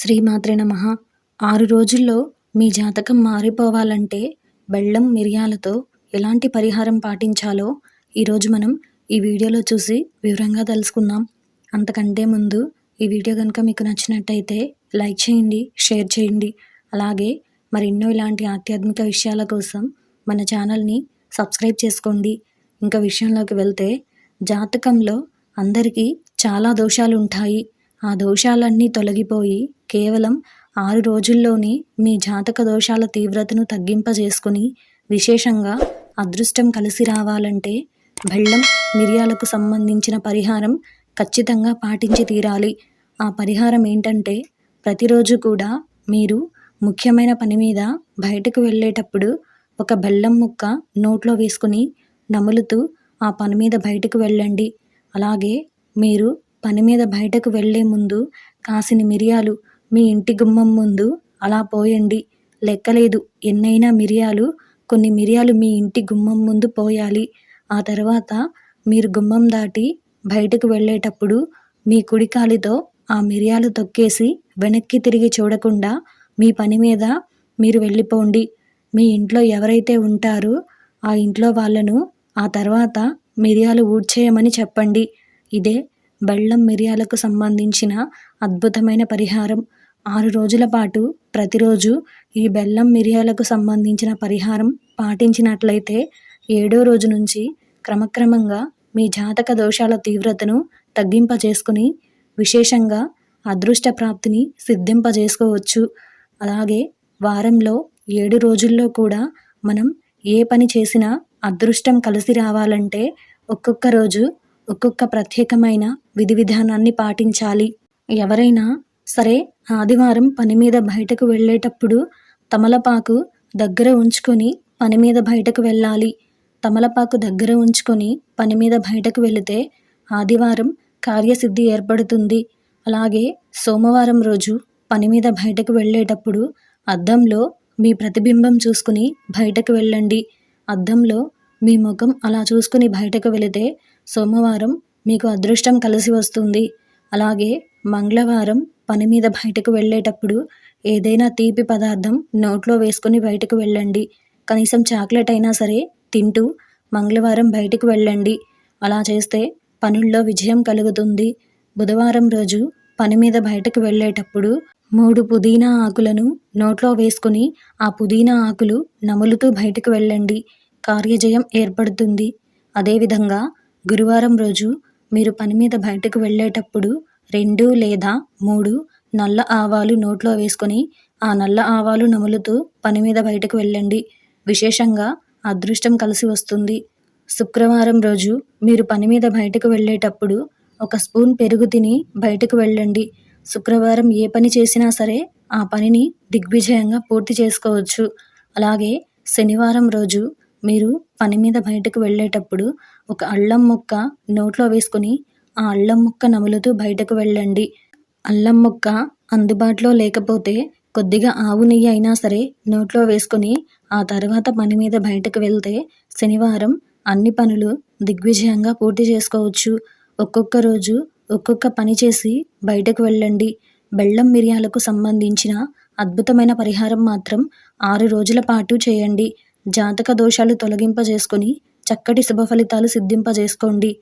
శ్రీమాత్రే నమ. ఆరు రోజుల్లో మీ జాతకం మారిపోవాలంటే బెల్లం మిరియాలతో ఎలాంటి పరిహారం పాటించాలో ఈరోజు మనం ఈ వీడియోలో చూసి వివరంగా తెలుసుకుందాం. అంతకంటే ముందు ఈ వీడియో కనుక మీకు నచ్చినట్టయితే లైక్ చేయండి షేర్ చేయండి. అలాగే మరెన్నో ఇలాంటి ఆధ్యాత్మిక విషయాల కోసం మన ఛానల్ని సబ్స్క్రైబ్ చేసుకోండి. ఇంకా విషయంలోకి వెళ్తే జాతకంలో అందరికీ చాలా దోషాలు ఉంటాయి ఆ దోషాలన్నీ తొలగిపోయి కేవలం ఆరు రోజుల్లోనే మీ జాతక దోషాల తీవ్రతను తగ్గింపజేసుకుని విశేషంగా అదృష్టం కలిసి రావాలంటే బెల్లం మిరియాలకు సంబంధించిన పరిహారం ఖచ్చితంగా పాటించి తీరాలి. ఆ పరిహారం ఏంటంటే ప్రతిరోజు కూడా మీరు ముఖ్యమైన పని మీద బయటకు వెళ్ళేటప్పుడు ఒక బెల్లం ముక్క నోట్లో వేసుకుని నములుతూ ఆ పని మీద బయటకు వెళ్ళండి. అలాగే మీరు పని మీద బయటకు వెళ్ళే ముందు కాసిని మిరియాలు మీ ఇంటి గుమ్మం ముందు అలా పోయండి. లెక్కలేదు. ఎన్నైనా మిరియాలు కొన్ని మిరియాలు మీ ఇంటి గుమ్మం ముందు పోయాలి. ఆ తర్వాత మీరు గుమ్మం దాటి బయటకు వెళ్ళేటప్పుడు మీ కుడికాలితో ఆ మిరియాలు తొక్కేసి వెనక్కి తిరిగి చూడకుండా మీ పని మీద మీరు వెళ్ళిపోండి. మీ ఇంట్లో ఎవరైతే ఉంటారో ఆ ఇంట్లో వాళ్ళను ఆ తర్వాత మిరియాలు ఊడ్చేయమని చెప్పండి. ఇదే బెల్లం మిరియాలకు సంబంధించిన అద్భుతమైన పరిహారం. ఆరు రోజుల పాటు ప్రతిరోజు ఈ బెల్లం మిరియాలకు సంబంధించిన పరిహారం పాటించినట్లయితే ఏడో రోజు నుంచి క్రమక్రమంగా మీ జాతక దోషాల తీవ్రతను తగ్గింపజేసుకుని విశేషంగా అదృష్ట ప్రాప్తిని సిద్ధింపజేసుకోవచ్చు. అలాగే వారంలో ఏడు రోజుల్లో కూడా మనం ఏ పని చేసినా అదృష్టం కలిసి రావాలంటే ఒక్కొక్క రోజు ఒక్కొక్క ప్రత్యేకమైన విధి విధానాన్ని పాటించాలి. ఎవరైనా సరే ఆదివారం పని మీద బయటకు వెళ్ళేటప్పుడు తమలపాకు దగ్గర ఉంచుకొని పని మీద బయటకు వెళ్ళాలి. తమలపాకు దగ్గర ఉంచుకొని పని మీద బయటకు వెళితే ఆదివారం కార్యసిద్ధి ఏర్పడుతుంది. అలాగే సోమవారం రోజు పని మీద బయటకు వెళ్ళేటప్పుడు అద్దంలో మీ ప్రతిబింబం చూసుకుని బయటకు వెళ్ళండి. అద్దంలో మీ ముఖం అలా చూసుకుని బయటకు వెళితే సోమవారం మీకు అదృష్టం కలిసి వస్తుంది. అలాగే మంగళవారం పని మీద బయటకు వెళ్ళేటప్పుడు ఏదైనా తీపి పదార్థం నోట్లో వేసుకుని బయటకు వెళ్ళండి. కనీసం చాక్లెట్ అయినా సరే తింటూ మంగళవారం బయటకు వెళ్ళండి. అలా చేస్తే పనుల్లో విజయం కలుగుతుంది. బుధవారం రోజు పని మీద బయటకు వెళ్ళేటప్పుడు మూడు పుదీనా ఆకులను నోట్లో వేసుకుని ఆ పుదీనా ఆకులు నములుతూ బయటకు వెళ్ళండి. కార్యజయం ఏర్పడుతుంది. అదేవిధంగా గురువారం రోజు మీరు పని మీద బయటకు వెళ్ళేటప్పుడు రెండు లేదా మూడు నల్ల ఆవాలు నోట్లో వేసుకొని ఆ నల్ల ఆవాలు నములుతూ పని మీద బయటకు వెళ్ళండి. విశేషంగా అదృష్టం కలిసి వస్తుంది. శుక్రవారం రోజు మీరు పని మీద బయటకు వెళ్ళేటప్పుడు ఒక స్పూన్ పెరుగు తిని బయటకు వెళ్ళండి. శుక్రవారం ఏ పని చేసినా సరే ఆ పనిని దిగ్విజయంగా పూర్తి చేసుకోవచ్చు. అలాగే శనివారం రోజు మీరు పని మీద బయటకు వెళ్ళేటప్పుడు ఒక అల్లం ముక్క నోట్లో వేసుకొని ఆ అల్లం ముక్క నములుతూ బయటకు వెళ్ళండి. అల్లం ముక్క అందుబాటులో లేకపోతే కొద్దిగా ఆవు నెయ్యి అయినా సరే నోట్లో వేసుకొని ఆ తర్వాత పని మీద బయటకు వెళ్తే శనివారం అన్ని పనులు దిగ్విజయంగా పూర్తి చేసుకోవచ్చు. ఒక్కొక్క రోజు ఒక్కొక్క పని చేసి బయటకు వెళ్ళండి. బెల్లం మిరియాలకు సంబంధించిన అద్భుతమైన పరిహారం మాత్రం ఆరు రోజుల పాటు చేయండి. జాతక దోషాలు తొలగింపజేసుకొని చక్కటి శుభ ఫలితాలు సిద్ధింపజేసుకోండి.